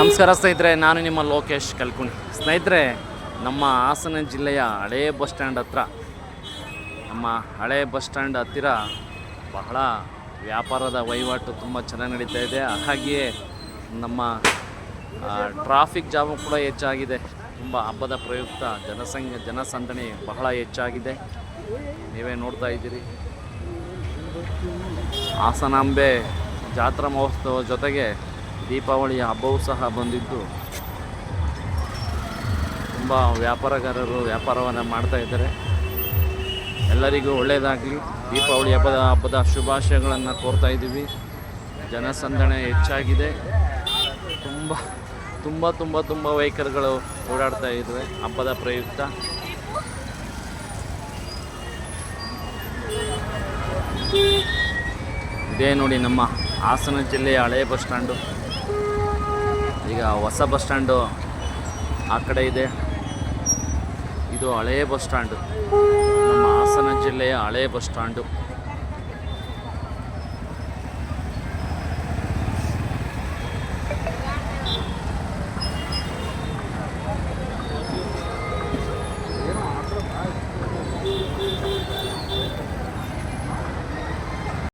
ನಮಸ್ಕಾರ ಸ್ನೇಹಿತರೆ, ನಾನು ನಿಮ್ಮ ಲೋಕೇಶ್ ಕಲ್ಕುಣಿ. ಸ್ನೇಹಿತರೆ, ನಮ್ಮ ಹಾಸನ ಜಿಲ್ಲೆಯ ಹಳೇ ಬಸ್ ಸ್ಟ್ಯಾಂಡ್ ಹತ್ರ, ನಮ್ಮ ಹಳೆ ಬಸ್ ಸ್ಟ್ಯಾಂಡ್ ಹತ್ತಿರ ಬಹಳ ವ್ಯಾಪಾರದ ವಹಿವಾಟು ತುಂಬ ಚೆನ್ನಾಗಿ ನಡೀತಾ ಇದೆ. ಹಾಗೆಯೇ ನಮ್ಮ ಟ್ರಾಫಿಕ್ ಜಾಮು ಕೂಡ ಹೆಚ್ಚಾಗಿದೆ. ತುಂಬ ಹಬ್ಬದ ಪ್ರಯುಕ್ತ ಜನಸಂಖ್ಯೆ, ಜನಸಂದಣಿ ಬಹಳ ಹೆಚ್ಚಾಗಿದೆ. ನೀವೇ ನೋಡ್ತಾ ಇದ್ದೀರಿ. ಹಾಸನಾಂಬೆ ಜಾತ್ರಾ ಮಹೋತ್ಸವ ಜೊತೆಗೆ ದೀಪಾವಳಿಯ ಹಬ್ಬವೂ ಸಹ ಬಂದಿದ್ದು. ತುಂಬ ವ್ಯಾಪಾರಗಾರರು ವ್ಯಾಪಾರವನ್ನು ಮಾಡ್ತಾ ಇದ್ದಾರೆ. ಎಲ್ಲರಿಗೂ ಒಳ್ಳೆಯದಾಗಲಿ ದೀಪಾವಳಿ ಹಬ್ಬದ ಹಬ್ಬದ ಶುಭಾಶಯಗಳನ್ನು ಕೋರ್ತಾ ಇದ್ದೀವಿ. ಜನಸಂದಣಿ ಹೆಚ್ಚಾಗಿದೆ. ತುಂಬ ತುಂಬ ತುಂಬ ತುಂಬ ವೆಹಿಕಲ್ಗಳು ಓಡಾಡ್ತಾ ಇದ್ದಾವೆ ಹಬ್ಬದ ಪ್ರಯುಕ್ತ. ಇದೇ ನೋಡಿ ನಮ್ಮ ಹಾಸನ ಜಿಲ್ಲೆಯ ಹಳೆಯ ಬಸ್ ಸ್ಟ್ಯಾಂಡು. ಈಗ ಹೊಸ ಬಸ್ ಸ್ಟ್ಯಾಂಡು ಆ ಕಡೆ ಇದೆ. ಇದು ಹಳೆಯ ಬಸ್ ಸ್ಟ್ಯಾಂಡು. ನಮ್ಮ ಹಾಸನ ಜಿಲ್ಲೆಯ ಹಳೆಯ ಬಸ್ ಸ್ಟ್ಯಾಂಡು.